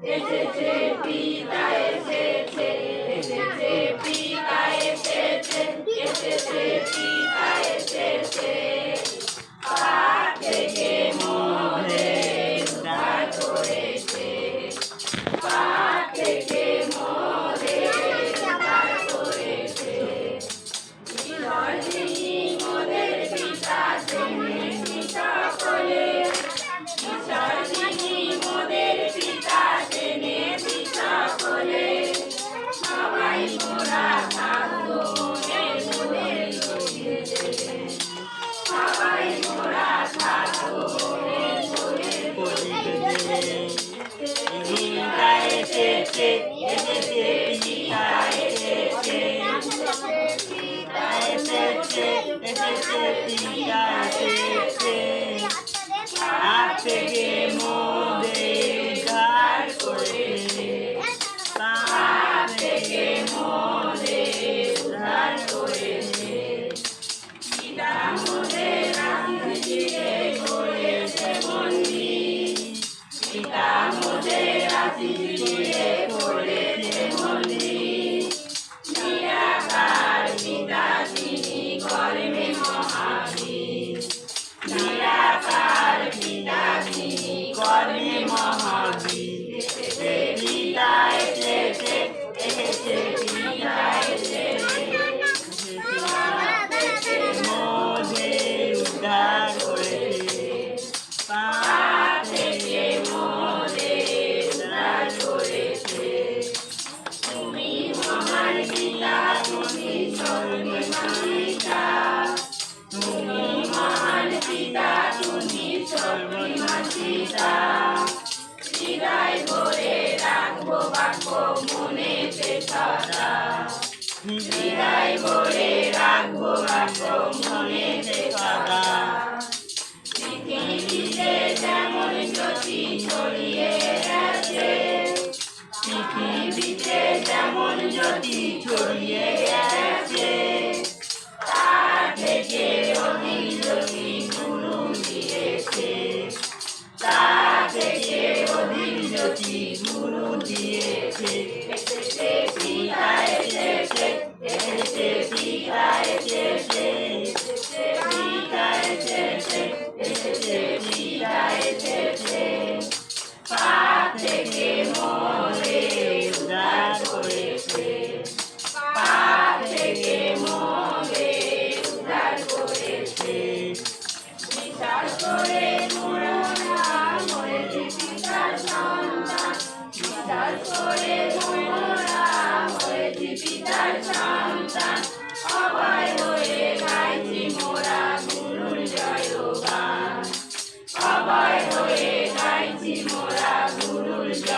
Echeche, pita, echeche, echeche. Yeah. তুমি মহান পিতা তুমি সর্বমা পিতা